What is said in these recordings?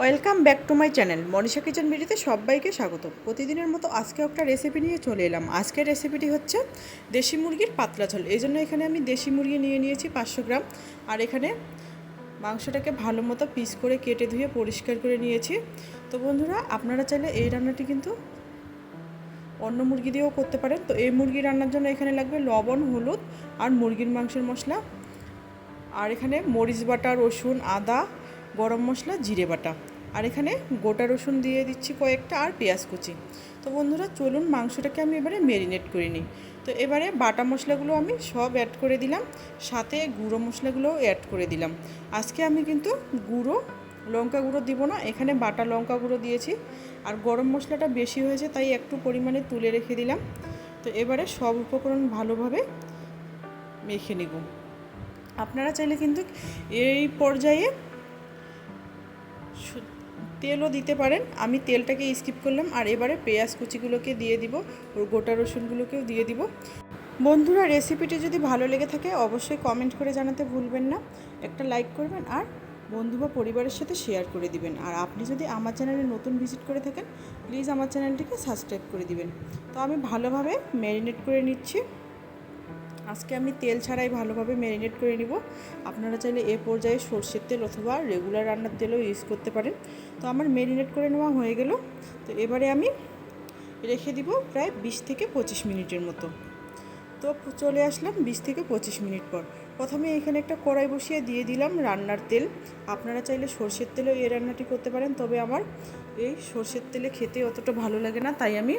Welcome back to my channel. Manisha kitchen ভিডিওতে সবাইকে স্বাগত প্রতিদিনের মতো আজকে একটা রেসিপি নিয়ে চলে এলাম। আজকের রেসিপিটি হচ্ছে দেশি মুরগির পাতলা ঝোল। এই জন্য এখানে আমি দেশি মুরগি নিয়ে নিয়েছি পাঁচশো গ্রাম। আর এখানে মাংসটাকে ভালো মতো পিস করে কেটে ধুয়ে পরিষ্কার করে নিয়েছি। তো বন্ধুরা, আপনারা চাইলে এই রান্নাটি কিন্তু অন্য মুরগি দিয়েও করতে পারেন। তো এই মুরগি রান্নার জন্য এখানে লাগবে লবণ, হলুদ আর মুরগির মাংসের মশলা। আর এখানে মরিচ বাটা, রসুন, আদা গরম মশলা, জিরে বাটা। আর এখানে গোটা রসুন দিয়ে দিচ্ছি কয়েকটা আর পেঁয়াজ কুচি। তো বন্ধুরা, চলুন মাংসটাকে আমি এবারে ম্যারিনেট করে নিই। তো এবারে বাটা মশলাগুলো আমি সব অ্যাড করে দিলাম, সাথে গুঁড়ো মশলাগুলোও অ্যাড করে দিলাম। আজকে আমি কিন্তু গুঁড়ো, লঙ্কা গুঁড়ো দিব না, এখানে বাটা লঙ্কা গুঁড়ো দিয়েছি। আর গরম মশলাটা বেশি হয়েছে, তাই একটু পরিমাণে তুলে রেখে দিলাম। তো এবারে সব উপকরণ ভালোভাবে মেখে নেব। আপনারা চাইলে কিন্তু এই পর্যায়ে তেলও দিতে পারেন। আমি তেলটাকে স্কিপ করলাম আর এবারে পেঁয়াজ কুচিগুলোকে দিয়ে দিব, গোটা রসুনগুলোকেও দিয়ে দিব। বন্ধুরা রেসিপিটি যদি ভালো লেগে থাকে, অবশ্যই কমেন্ট করে জানাতে ভুলবেন না। একটা লাইক করবেন আর বন্ধু বা পরিবারের সাথে শেয়ার করে দিবেন। আর আপনি যদি আমার চ্যানেলে নতুন ভিজিট করে থাকেন প্লিজ আমার চ্যানেলটিকে সাবস্ক্রাইব করে দিবেন। তো আমি ভালোভাবে ম্যারিনেট করে নিচ্ছি। আজকে আমি তেল ছাড়াই ভালোভাবে ম্যারিনেট করে নিব। আপনারা চাইলে এ পর্যায়ে সর্ষের তেল অথবা রেগুলার রান্নার তেলও ইউজ করতে পারেন। তো আমার ম্যারিনেট করে নেওয়া হয়ে গেল। তো এবারে আমি রেখে দিব প্রায় বিশ থেকে পঁচিশ মিনিটের মতো। তো চলে আসলাম বিশ থেকে পঁচিশ মিনিট পর। প্রথমে এখানে একটা কড়াই বসিয়ে দিয়ে দিলাম রান্নার তেল। আপনারা চাইলে সর্ষের তেলেও এই রান্নাটি করতে পারেন, তবে আমার এই সর্ষের তেলে খেতে অতটা ভালো লাগে না, তাই আমি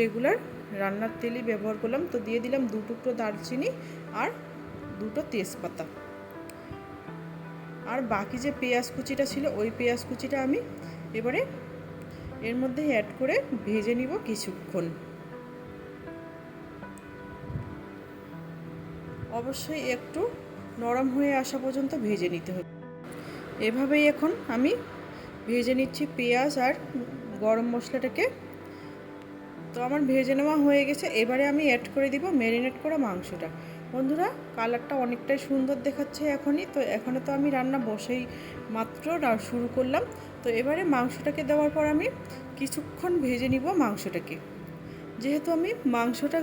রেগুলার রান্নার তেলই ব্যবহার করলাম। তো দিয়ে দিলাম দু টুকরো দারচিনি আর দুটো তেজপাতা। আর বাকি যে পেঁয়াজ কুচিটা ছিল, ওই পেঁয়াজ কুচিটা আমি এবারে এর মধ্যে অ্যাড করে ভেজে নিব কিছুক্ষণ। অবশ্যই একটু নরম হয়ে আসা পর্যন্ত ভেজে নিতে হবে। এভাবেই এখন আমি ভেজে নিচ্ছি পেঁয়াজ আর গরম মশলাটাকে তো আমার ভেজে নেওয়া হয়ে গেছে। এবারে আমি অ্যাড করে দিব ম্যারিনেট করা মাংসটা। বন্ধুরা কালারটা অনেকটাই সুন্দর দেখাচ্ছে এখনই। তো এখানে তো আমি রান্না বসেই মাত্র শুরু করলাম। তো এবারে মাংসটাকে দেওয়ার পর আমি কিছুক্ষণ ভেজে নিব মাংসটাকে। যেহেতু আমি মাংসটা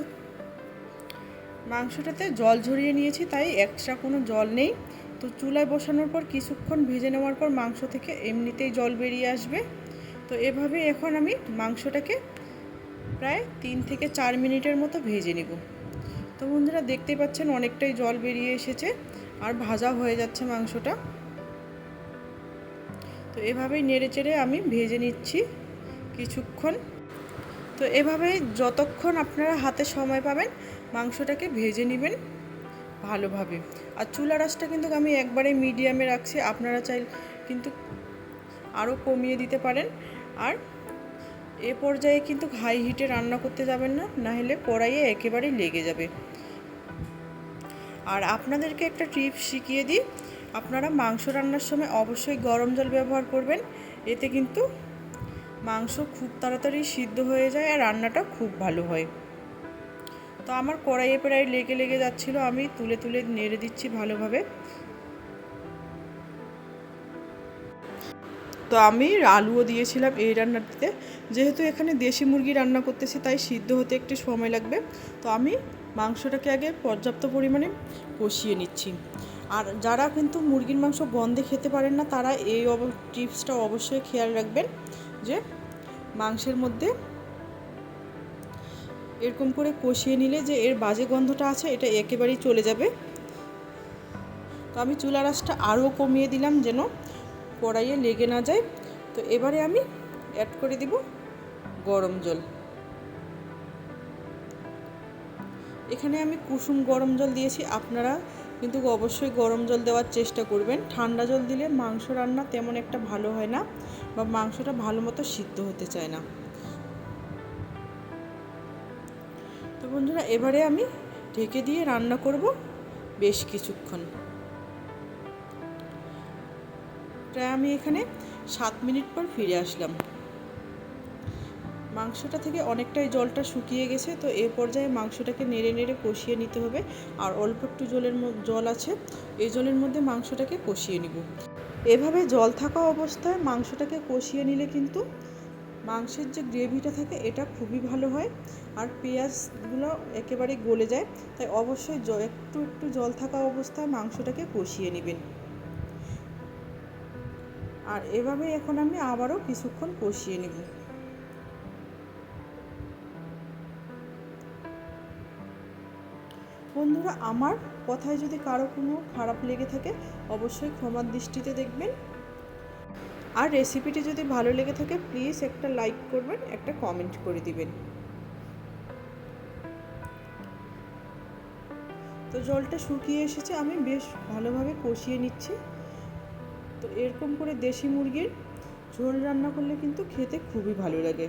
মাংসটাতে জল ঝরিয়ে নিয়েছি, তাই এক্সট্রা কোনো জল নেই। তো চুলায় বসানোর পর কিছুক্ষণ ভেজে নেওয়ার পর মাংস থেকে এমনিতেই জল বেরিয়ে আসবে। তো এভাবে এখন আমি মাংসটাকে প্রায় তিন থেকে চার মিনিটের মতো ভেজে নেব। তো বন্ধুরা দেখতেই পাচ্ছেন অনেকটাই জল বেরিয়ে এসেছে আর ভাজা হয়ে যাচ্ছে মাংসটা। তো এভাবেই নেড়ে চেড়ে আমি ভেজে নিচ্ছি কিছুক্ষণ। তো এভাবে যতক্ষণ আপনারা হাতে সময় পাবেন মাংসটাকে ভেজে নেবেন ভালোভাবে। আর চুলা রাসটা কিন্তু আমি একবারে মিডিয়ামে রাখছি, আপনারা চাই কিন্তু আরও কমিয়ে দিতে পারেন। আর এ পর্যায়ে কিন্তু হাই হিটে রান্না করতে যাবেন না না হলে কড়াইয়ে একেবারেই লেগে যাবে। আর আপনাদেরকে একটা টিপস শিখিয়ে দিই, আপনারা মাংস রান্নার সময় অবশ্যই গরম জল ব্যবহার করবেন, এতে কিন্তু মাংস খুব তাড়াতাড়ি সিদ্ধ হয়ে যায় আর রান্নাটা খুব ভালো হয়। তো আমার কড়াইয়ে প্রায় লেগে লেগে যাচ্ছিল, আমি তুলে তুলে নেড়ে দিচ্ছি ভালোভাবে। তো আমি আলুও দিয়েছিলাম এই রান্নাটিতে। যেহেতু এখানে দেশি মুরগি রান্না করতেছি, তাই সিদ্ধ হতে একটু সময় লাগবে। তো আমি মাংসটাকে আগে পর্যাপ্ত পরিমাণে কষিয়ে নিচ্ছি। আর যারা কিন্তু মুরগির মাংস গন্ধে খেতে পারেন না, তারা এই অব, টিপসটা অবশ্যই খেয়াল রাখবেন যে মাংসের মধ্যে এরকম করে কষিয়ে নিলে যে এর বাজে গন্ধটা আছে, এটা একেবারেই চলে যাবে। তো আমি চুলা রাসটা আরও কমিয়ে দিলাম যেন কড়াইয়ে লেগে না যায়। তো এবারে আমি অ্যাড করে দিব গরম জল। এখানে আমি কুসুম গরম জল দিয়েছি। আপনারা কিন্তু অবশ্যই গরম জল দেওয়ার চেষ্টা করবেন। ঠান্ডা জল দিলে মাংস রান্না তেমন একটা ভালো হয় না বা মাংসটা ভালো মতো সিদ্ধ হতে চায় না। তো বন্ধুরা, এবারে আমি ঢেকে দিয়ে রান্না করব বেশ কিছুক্ষণ। প্রায় আমি এখানে সাত মিনিট পর ফিরে আসলাম। মাংসটা থেকে অনেকটাই জলটা শুকিয়ে গেছে, তো এ পর্যায়ে মাংসটাকে নেড়ে নেড়ে কষিয়ে নিতে হবে। আর অল্প একটু জলের জল আছে, এই জলের মধ্যে মাংসটাকে কষিয়ে নিব। এভাবে জল থাকা অবস্থায় মাংসটাকে কষিয়ে নিলে কিন্তু মাংসের যে গ্রেভিটা থাকে, এটা খুবই ভালো হয়। আর পেঁয়াজগুলো একেবারে গলে যায়, তাই অবশ্যই একটু একটু জল থাকা অবস্থায় মাংসটাকে কষিয়ে নেবেন। আর এভাবে এখন আমি আবারও কিছুক্ষণ কষিয়ে নেব। বন্ধুরা, আমার কথায় যদি কারও কোনো খারাপ লেগে থাকে, অবশ্যই ক্ষমার দৃষ্টিতে দেখবেন। আর রেসিপিটি যদি ভালো লেগে থাকে, প্লিজ একটা লাইক করবেন, একটা কমেন্ট করে দিবেন। তো জলটা শুকিয়ে এসেছে, আমি বেশ ভালোভাবে কষিয়ে নিচ্ছি। তো এরকম করে দেশি মুরগির ঝোল রান্না করলে কিন্তু খেতে খুবই ভালো লাগে।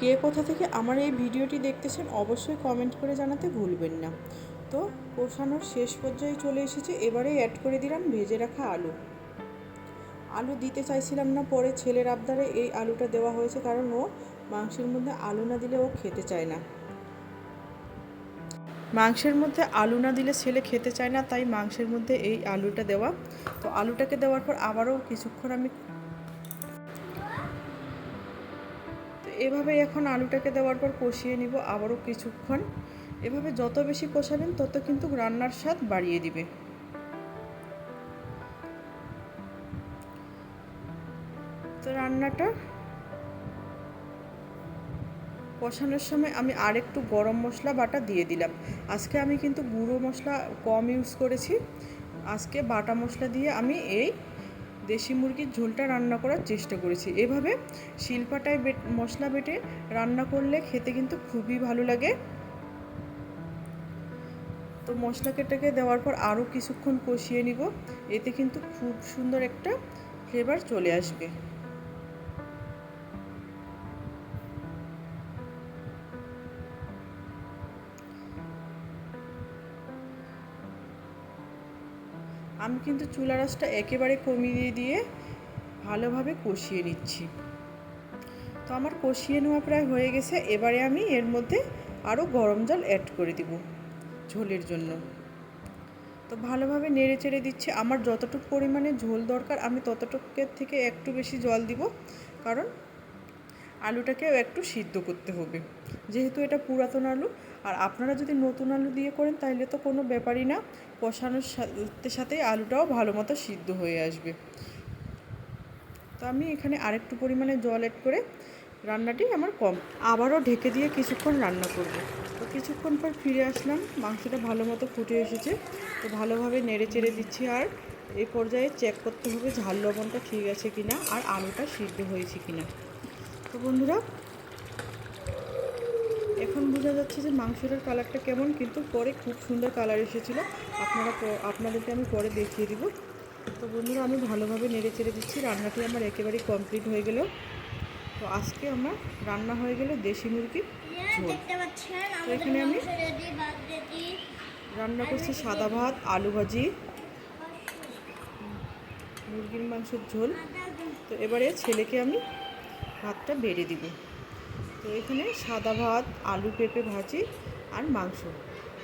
কে কোথা থেকে আমার এই ভিডিওটি দেখতেছেন অবশ্যই কমেন্ট করে জানাতে ভুলবেন না। তো কষানোর শেষ পর্যায়ে চলে এসেছে, এবারে অ্যাড করে দিলাম ভেজে রাখা আলু। আলু দিতে চাইছিলাম না, পরে ছেলের আবদারে এই আলুটা দেওয়া হয়েছে, কারণ ও মাংসের মধ্যে আলু না দিলে ও খেতে চায় না। মাংসের মধ্যে আলু না দিলে ছেলে খেতে চায় না, তাই মাংসের মধ্যে এই আলুটা দেওয়া। তো আলুটাকে দেওয়ার পর আবারও কিছুক্ষণ আমি তো এভাবে এখন আলুটাকে দেওয়ার পর কষিয়ে নিব আবারও কিছুক্ষণ। এভাবে যত বেশি কষাবেন তত কিন্তু রান্নার স্বাদ বাড়িয়ে দিবে। তো রান্নাটা কষানোর সময় আমি আর একটু গরম মশলা বাটা দিয়ে দিলাম। আজকে আমি কিন্তু গুঁড়ো মশলা কম ইউজ করেছি। আজকে বাটা মশলা দিয়ে আমি এই দেশি মুরগির ঝোলটা রান্না করার চেষ্টা করেছি। এভাবে শিলপাটায় মশলা বেটে রান্না করলে খেতে কিন্তু খুবই ভালো লাগে। তো মশলা কেটাকে দেওয়ার পর আরও কিছুক্ষণ কষিয়ে নিব। এতে কিন্তু খুব সুন্দর একটা ফ্লেভার চলে আসবে। আমি কিন্তু চুলা রাসটা একেবারে কমিয়ে দিয়ে ভালোভাবে কষিয়ে নিচ্ছি। তো আমার কষিয়ে নেওয়া প্রায় হয়ে গেছে, এবারে আমি এর মধ্যে আরও গরম জল অ্যাড করে দিব ঝোলের জন্য। তো ভালোভাবে নেড়ে চেড়ে দিচ্ছি, আমার যতটুকু পরিমাণে ঝোল দরকার আমি ততটুকের থেকে একটু বেশি জল দিব, কারণ আলুটাকেও একটু সিদ্ধ করতে হবে। যেহেতু এটা পুরাতন আলু, আর আপনারা যদি নতুন আলু দিয়ে করেন তাহলে তো কোনো ব্যাপারই না। কষানোর সাথে সাথে আলুটাও ভালো মতো সিদ্ধ হয়ে আসবে। তো আমি এখানে আরেকটু পরিমাণে জল অ্যাড করে রান্নাটি আমার কম আবারও ঢেকে দিয়ে কিছুক্ষণ রান্না করব। তো কিছুক্ষণ পর ফিরে আসলাম, মাংসটা ভালো মতো ফুটে এসেছে। তো ভালোভাবে নেড়ে চেড়ে দিচ্ছি আর এই পর্যায়ে চেক করতে হবে ঝাল লবণটা ঠিক আছে কিনা আর আলুটা সিদ্ধ হয়েছে কিনা। তো বন্ধুরা এখন বোঝা যাচ্ছে যে মাংসটার কালারটা কেমন, কিন্তু পরে খুব সুন্দর কালার এসেছিল। আপনারা আপনাদেরকে আমি পরে দেখিয়ে দিব। তো বন্ধুরা, আমি ভালোভাবে নেড়ে চেড়ে দিচ্ছি। রান্নাটি আমার একেবারেই কমপ্লিট হয়ে গেল। তো আজকে আমার রান্না হয়ে গেল দেশি মুরগির ঝোল। তো এখানে আমি রান্না করছি সাদা ভাত, আলু ভাজি, মুরগির মাংসের ঝোল। তো এবারে ছেলেকে আমি ভাতটা বেড়ে দিব। তো এখানে সাদা ভাত আলু পেঁপে ভাজি আর মাংস।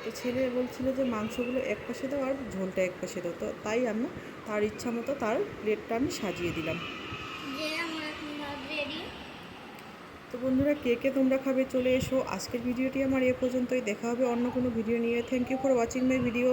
তো ছেলে বলছিল যে মাংসগুলো এক পাশে দাও আর ঝোলটা এক পাশে দাও। তো তাই আমি তার ইচ্ছা মতো তার প্লেটটা আমি সাজিয়ে দিলাম। তো বন্ধুরা কে কে তোমরা খাবে চলে এসো। আজকের ভিডিওটি আমার এ পর্যন্তই। দেখা হবে অন্য কোনো ভিডিও নিয়ে। Thank you for watching my video